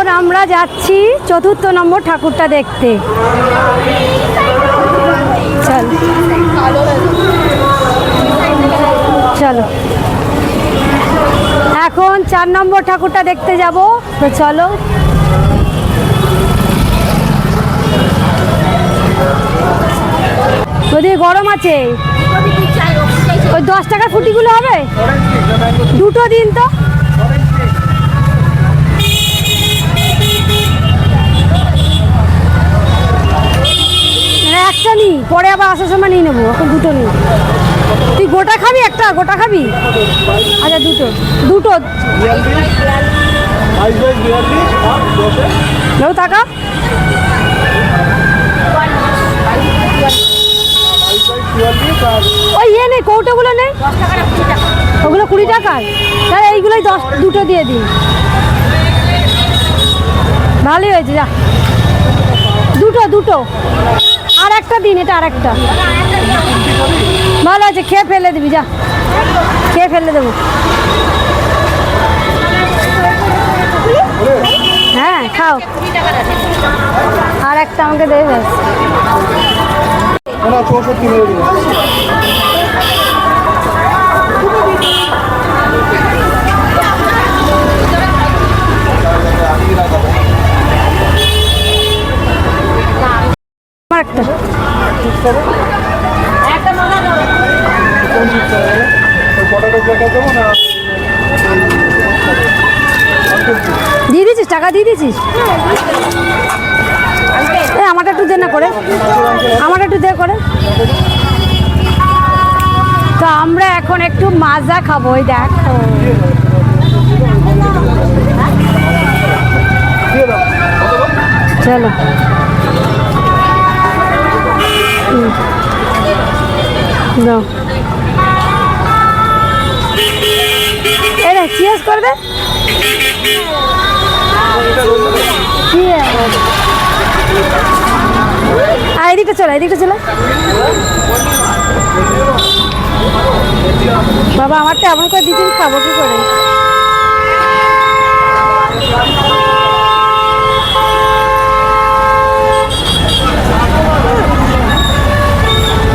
এখন আমরা যাচ্ছি চতুর্থ নম্বর ঠাকুরটা দেখতে। চলো। চলো। এখন চার নম্বর ঠাকুরটা দেখতে যাব। তো চলো। ওদিকে গরম আছে। ওই দশ টাকার ফুটিগুলো হবে? দুটো দিন তো। না, নি পরে আবার আসার সময় নিয়ে নেব এখন দুটো নি তুই গোটা খাবি একটা? গোটা খাবি? আচ্ছা দুটো। দুটো। নেও টাকা। ওই ইয়ে নেই কৌটোগুলো নেই ওগুলো কুড়ি টাকার। তাহলে এইগুলোই দশ দুটো দিয়ে দিন। ভালোই হয়েছে যা। দুটো দুটো। একটা দিন, এটা আর একটা ভালো আছে, খেয়ে ফেলে দিবি, যা। খেয়ে ফেলে দেবো। হ্যাঁ খাও। আর একটা আমাকে দেবে ব্যাস না চৌষট্টি মেরে দিন আমার একটা দিয়ে দিয়েছিস? টাকা দিয়ে দিয়েছিস? আমারটা একটু দে না করে। আমারটা একটু দে করে। তো আমরা এখন একটু মাজা খাব, ওই দেখো। চলো। দাও এটা চিয়াস করে দে এদিকটা চলো এদিকে চলো। বাবা, আমারটা এমন করে দিচ্ছেন খাব কি করে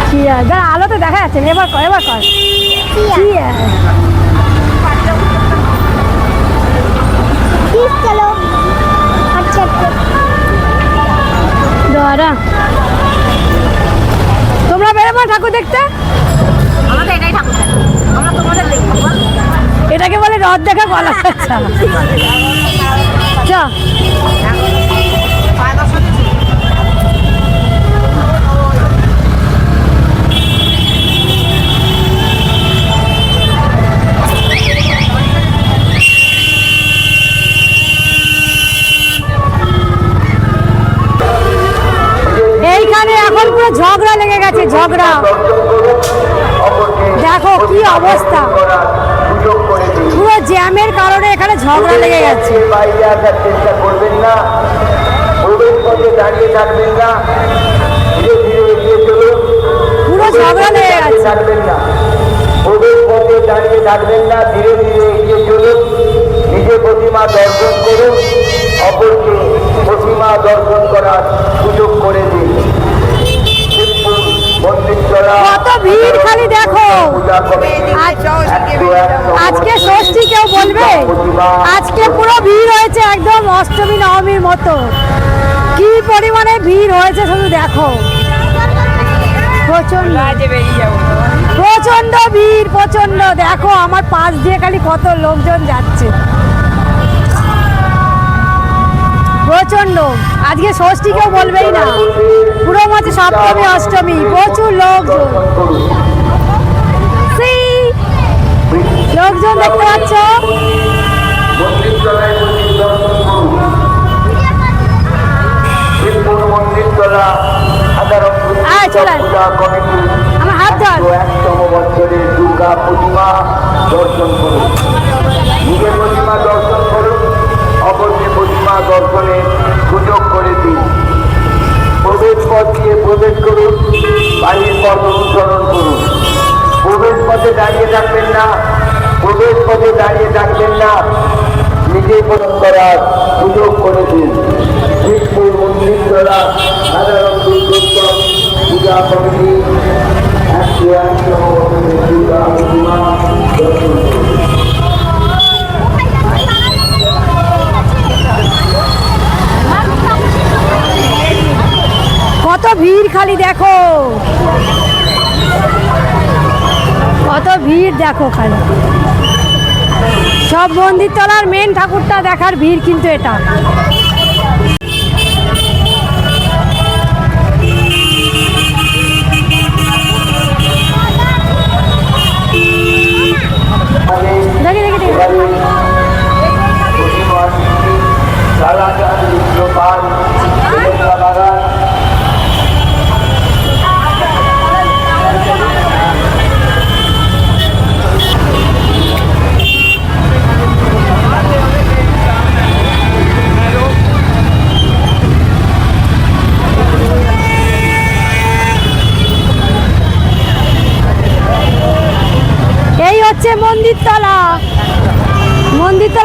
Cheers. দাঁড়া আলো তো দেখা যাচ্ছে এবার কর এবার কর। আচ্ছা দাঁড়া। তোমরা বেরোবো ঠাকুর দেখতে? আমাদের এটাই ঠাকুর আমরা তোমাদের দেখব এটাকে বলে রথ দেখা বলা আচ্ছা। পুরো ঝগড়া লেগে গেছে, ঝগড়া। দেখো কি অবস্থা। পুরো জ্যামের কারণে এখানে ঝগড়া লেগে গেছে। বাইরে চেষ্টা করবেন না পথে দাঁড়িয়ে থাকবেন না ধীরে ধীরে এগিয়ে পুরো ঝগড়া লেগে গেছে। না পথে দাঁড়িয়ে থাকবেন না ধীরে ধীরে এগিয়ে চলুন নিজে প্রতিমা দর্শন করুন অপরকে প্রতিমা দর্শন করার সুযোগ করে দিন। কত ভিড় খালি দেখো। আজকে ষষ্ঠী কেউ বলবে? আজকে পুরো ভিড় হয়েছে একদম অষ্টমী, নবমীর মতো। কি পরিমাণে ভিড় হয়েছে শুধু দেখো। প্রচণ্ড প্রচণ্ড ভিড় প্রচণ্ড দেখো, আমার পাশ দিয়ে খালি কত লোকজন যাচ্ছে। প্রচণ্ড আজকে ষষ্ঠী কেউ বলবেই না। পুরো মাঝে সপ্তমী, অষ্টমী, প্রচুর লোকজন? লোকজন দেখতে পাচ্ছ? আমার হাত ধর। একশো দুর্গা প্রতিমা দর্শন করুন প্রতিমা অপরকে প্রতিমা দর্শনে সুযোগ করে দিন। প্রবেশ পথ দিয়ে প্রবেশ করুন, বাড়ির পথ অনুসরণ করুন। প্রবেশ পথে দাঁড়িয়ে থাকবেন না, প্রবেশ পথে দাঁড়িয়ে থাকবেন না। নিজে পূরণ করার সুযোগ করে দিন। শিবপুর মন্দিরতলা সাধারণ দুর্গোৎসব পূজা কমিটি একশো একশো দুর্গা প্রতিমা দর্শন করুন। কত ভিড় খালি দেখো। কত ভিড় দেখো খালি। সব মন্দির তলার মেন ঠাকুরটা দেখার ভিড় কিন্তু এটা।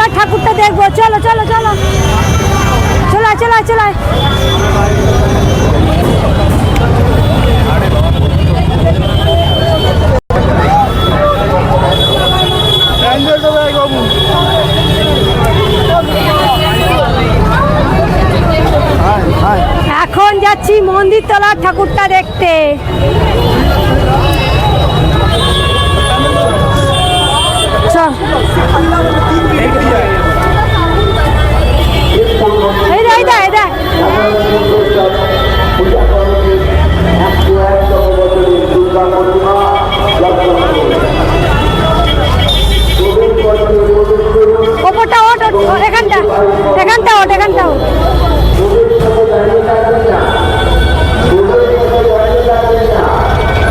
মন্দির ঠাকুরটা দেখব। চলো চলো চলো। চলো চলো চলো। এখন যাচ্ছি মন্দির তলার ঠাকুরটা দেখতে। চল ulama yang telah